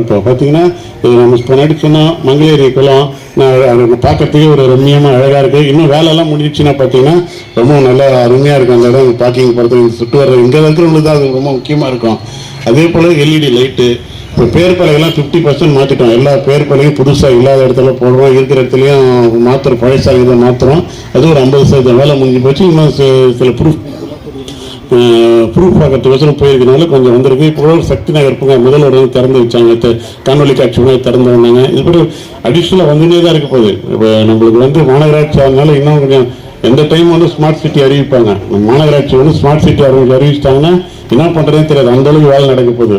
இப்போ பார்த்தீங்கன்னா இது நம்ம முன்னாடி சொன்னோம் மங்களேரி குளம் நான் அது பார்க்கறதுக்கே ஒரு ரம்மியமாக அழகாக இருக்குது இன்னும் வேலையெல்லாம் முடிஞ்சிச்சுன்னா பார்த்தீங்கன்னா ரொம்ப நல்லா அருமையாக இருக்கும் அந்த இடம். பார்க்கிங் போகிறதுக்கு சுட்டு வர்றது இங்கே இருக்கிறவங்களுக்கு தான் அது ரொம்ப முக்கியமாக இருக்கும். அதே போல் எல்இடி லைட்டு இப்போ பேர் பலகைலாம் ஃபிஃப்டி பர்சன்ட் மாற்றிட்டோம் எல்லா பேர் பலகையும் புதுசாக இல்லாத இடத்துல போடுறோம். இருக்கிற இடத்துலையும் மாற்றுறோம் பழசாக இதை மாற்றுறோம் அது ஒரு ஐம்பது சதவீதம். வேலை முடிஞ்சு போச்சு. இன்னும் சில ப்ரூஃப் ப்ரூஃப் பார்க்கறதுக்கோசரம் போயிருக்கனால கொஞ்சம் வந்திருக்கு. இப்போ சக்தி நகர் பூங்கா முதல் உடனே திறந்து வச்சாங்க. காணொலி காட்சி முன்னாடி திறந்து வந்தாங்க. இதுபடி அடிஷ்னலாக வந்துனே தான் இருக்க போகுது. இப்போ நம்மளுக்கு வந்து மாநகராட்சி அதனால இன்னும் கொஞ்சம் எந்த டைம் வந்து ஸ்மார்ட் சிட்டி அறிவிப்பாங்க. நம்ம மாநகராட்சி வந்து ஸ்மார்ட் சிட்டி அறிவி அறிவிச்சிட்டாங்கன்னா என்ன பண்ணுறதுன்னு தெரியாது. அந்தளவுக்கு வேலை நடக்க போகுது.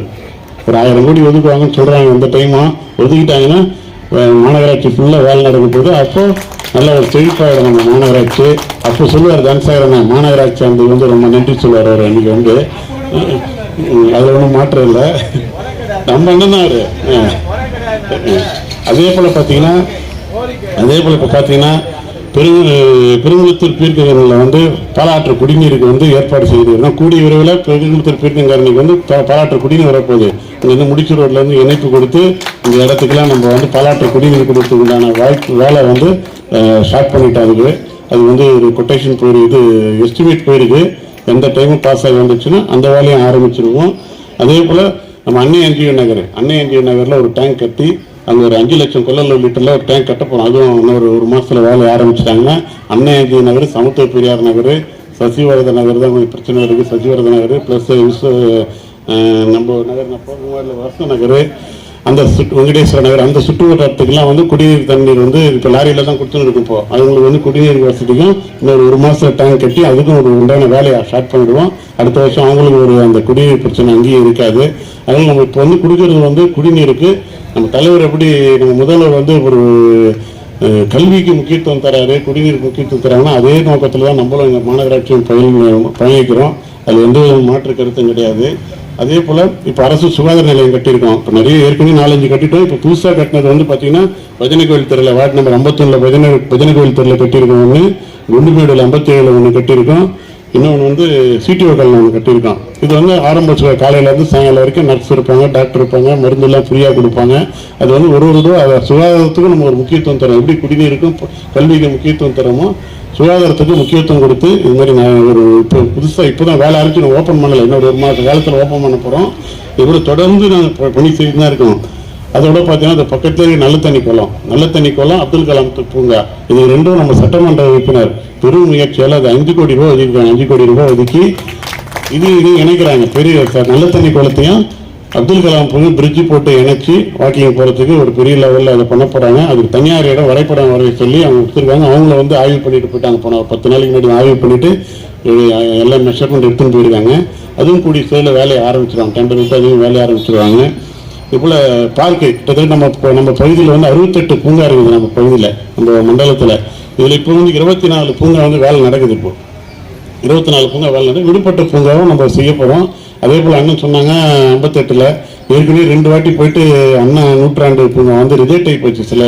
ஒரு ஆயிரம் கோடி ஒதுக்குவாங்கன்னு சொல்கிறாங்க எந்த டைமாக ஒதுக்கிட்டாங்கன்னா மாநகராட்சிக்குள்ளே மாநகராட்சி ஃபுல்லாக வேலை நடக்கும்போது அப்போது அப்போ நல்ல ஒரு செழிப்பாக நம்ம மாநகராட்சி அப்போ சொல்லுவார் தனசாகரன் மாநகராட்சி அந்த வந்து ரொம்ப நன்றி சொல்லுவார் அவர் அன்றைக்கி வந்து. அது ஒன்றும் மாற்றம் இல்லை. நம்ம அண்ணன் அவர். அதே போல் பார்த்தீங்கன்னா அதே போல் இப்போ பார்த்தீங்கன்னா பெரு பெருங்குளத்தூர் பீர்க்கங்கரில் வந்து பாலாற்று குடிநீருக்கு வந்து ஏற்பாடு செய்திருக்கிறோம் கூடிய விரைவில் பெருங்குளத்தூர் பீர்க்கங்கரணிக்கு வந்து பாலாற்று குடிநீர் வரப்போகுது. இங்கே வந்து முடிச்சு ரோட்லேருந்து இணைப்பு கொடுத்து இந்த இடத்துக்குலாம் நம்ம வந்து பாலாற்று குடிநீர் கொடுத்து உண்டான வாய்ப்பு வேலை வந்து ஸ்டார்ட் பண்ணிட்டோம் அதுக்கு அது வந்து ஒரு கொட்டேஷன் போயிருக்கு இது எஸ்டிமேட் போயிருக்கு எந்த டைமும் பாஸ் ஆகி வந்துச்சுன்னா அந்த வேலையும் ஆரம்பிச்சிருவோம். அதே போல் நம்ம அன்னை என்ஜிஓ நகர் அன்னை என்ஜிஓ நகரில் ஒரு டேங்க் கட்டி அங்கே ஒரு அஞ்சு லட்சம் கொள்ளல மீட்டரில் ஒரு டேங்க் கட்ட போகிறோம் அதுவும் இன்னொரு ஒரு மாதத்தில் வேலை ஆரம்பிச்சிட்டாங்கன்னா அன்னையாஜி நகர் சமத்துவ பெரியார் நகர் சசிவரத நகர் தான் கொஞ்சம் பிரச்சனை இருக்குது சசிவரத நகர் ப்ளஸ் விஸ்வ நம்ம நகர் நான் போகும்போது வசந்த நகர். அந்த சுற்று வெங்கடேஸ்வர நகர் அந்த சுற்று வட்டாரத்துக்குலாம் வந்து குடிநீர் தண்ணீர் வந்து இப்போ லாரியில் தான் கொடுத்துன்னு இருக்கும் இப்போ. அவங்களுக்கு வந்து குடிநீர் வசதிக்கும் இன்னொரு ஒரு மாதம் டேங்க் கட்டி அதுக்கும் ஒரு உண்டான வேலையை ஸ்டார்ட் பண்ணிடுவோம். அடுத்த வருஷம் அவங்களுக்கு ஒரு அந்த குடிநீர் பிரச்சனை அங்கேயும் இருக்காது. அதனால் நம்ம இப்போ வந்து குடிக்கிறது வந்து குடிநீருக்கு நம்ம தலைவர் எப்படி நம்ம முதல்வர் வந்து ஒரு கல்விக்கு முக்கியத்துவம் தராரு குடிநீருக்கு முக்கியத்துவம் தராங்கன்னா அதே நோக்கத்தில் தான் நம்மளும் எங்கள் மாநகராட்சியும் பயன் பயணிக்கிறோம். அது எந்த மாற்று கருத்தும் கிடையாது. அதே போல் இப்போ அரசு சுகாதார நிலையம் கட்டியிருக்கோம். இப்போ நிறைய ஏற்கனவே நாலஞ்சு கட்டிட்டோம். இப்போ புதுசாக கட்டினது வந்து பார்த்தீங்கன்னா பஜனை கோயில் தெருவில் வார்டு நம்பர் ஐம்பத்தொன்னில் பஜனை பஜனை கோயில் தெருவில் கட்டியிருக்கோம் ஒன்று குண்டுமேடில் ஐம்பத்தி ஏழில் ஒன்று கட்டியிருக்கோம். இன்னொன்று வந்து சிடிஓ ஒன்று கட்டியிருக்கோம் இது வந்து ஆரம்ப காலையிலேருந்து சாயங்காலம் வரைக்கும் நர்ஸ் இருப்பாங்க டாக்டர் இருப்பாங்க மருந்தெல்லாம் ஃப்ரீயாக கொடுப்பாங்க. அது வந்து ஒரு ஒரு ரூபா அதை சுகாதாரத்துக்கும் நம்ம ஒரு முக்கியத்துவம் தரோம் எப்படி குடிநீருக்கும் கல்விக்கு முக்கியத்துவம் தரோமோ சுகாதாரத்துக்கு முக்கியத்துவம் கொடுத்து இது மாதிரி நான் ஒரு இப்போ புதுசாக இப்போ தான் வேலை ஆரம்பிச்சு நான் ஓப்பன் பண்ணலை. இன்னொரு ஒரு மாத காலத்தில் ஓப்பன் பண்ண போகிறோம் இது தொடர்ந்து நாங்கள் பணி செய்து தான் இருக்கோம் அதோட பார்த்தீங்கன்னா அந்த பக்கத்துலேயே நல்ல தண்ணி குளம். நல்ல தண்ணி குளம் அப்துல் கலாம் பூங்கா. இது ரெண்டும் நம்ம சட்டமன்ற உறுப்பினர் பெரும் முயற்சியால் அது அஞ்சு கோடி ரூபாய் ஒதுக்கிருக்காங்க அஞ்சு கோடி ரூபாய் ஒதுக்கி இது இது இணைக்கிறாங்க. பெரிய ச- நல்ல தண்ணி குளத்தையும் அப்துல் கலாம் பூங்கா பிரிட்ஜு போட்டு இணைச்சி வாக்கிங் போகிறதுக்கு ஒரு பெரிய லெவலில் அதை பண்ண போகிறாங்க அதுக்கு தனியார் இடம் வரைபடம் வரைய சொல்லி அவங்க கொடுத்துருக்காங்க. அவங்கள வந்து ஆய்வு பண்ணிட்டு போயிட்டாங்க. போன பத்து நாளைக்கு முன்னாடி ஆய்வு பண்ணிட்டு எல்லாம் எல்லா மெஷர்மெண்ட் எடுத்துன்னு போயிருக்காங்க. அதுவும் கூடிய சைடில் வேலையை ஆரம்பிச்சிருவாங்க. டெண்டர் விட்டு அதுவும் வேலையை ஆரம்பிச்சிருவாங்க. இதுபோல் பார்க்கு கிட்டத்தட்ட நம்ம இப்போ நம்ம பகுதியில் வந்து அறுபத்தெட்டு பூங்கா இருக்குது நம்ம பகுதியில் நம்ம மண்டலத்தில். இதில் இப்போ வந்து இருபத்தி நாலு பூங்கா வந்து வேலை நடக்குது இப்போ. இருபத்தி நாலு பூங்கா வேலை நடக்குது. விடுபட்ட பூங்காவும் நம்ம செய்ய போகிறோம் அதே போல் அண்ணன் சொன்னாங்க ஐம்பத்தெட்டில் ஏற்கனவே ரெண்டு வாட்டி போயிட்டு அண்ணா நூற்றாண்டு பூங்கா வந்து ரிஜெக்ட் ஆகி போச்சு. சில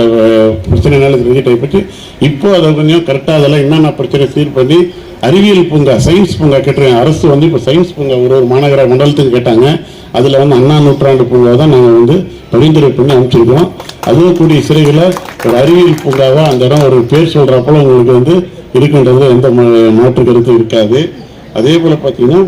பிரச்சனைனால ரிஜெக்ட் ஆகி போச்சு. இப்போ அதை கொஞ்சம் கரெக்டாக அதெல்லாம் என்னென்ன பிரச்சனை சீர் பண்ணி அறிவியல் பூங்கா சயின்ஸ் பூங்கா கேட்டிருக்காங்க அரசு வந்து இப்போ சயின்ஸ் பூங்கா ஒரு ஒரு மாநகர மண்டலத்துக்கு கேட்டாங்க. அதில் வந்து அண்ணா நூற்றாண்டு பூங்கா தான் நாங்கள் வந்து பரிந்துரை பண்ணி அனுப்பிச்சிருக்கோம் அதுவும் கூடிய சிறையில் ஒரு அறிவியல் பூங்காவாக அந்த இடம் ஒரு பேர் சொல்கிறப்போ உங்களுக்கு வந்து இருக்கின்றது எந்த மாற்று கருத்தும் இருக்காது. அதே போல் பார்த்தீங்கன்னா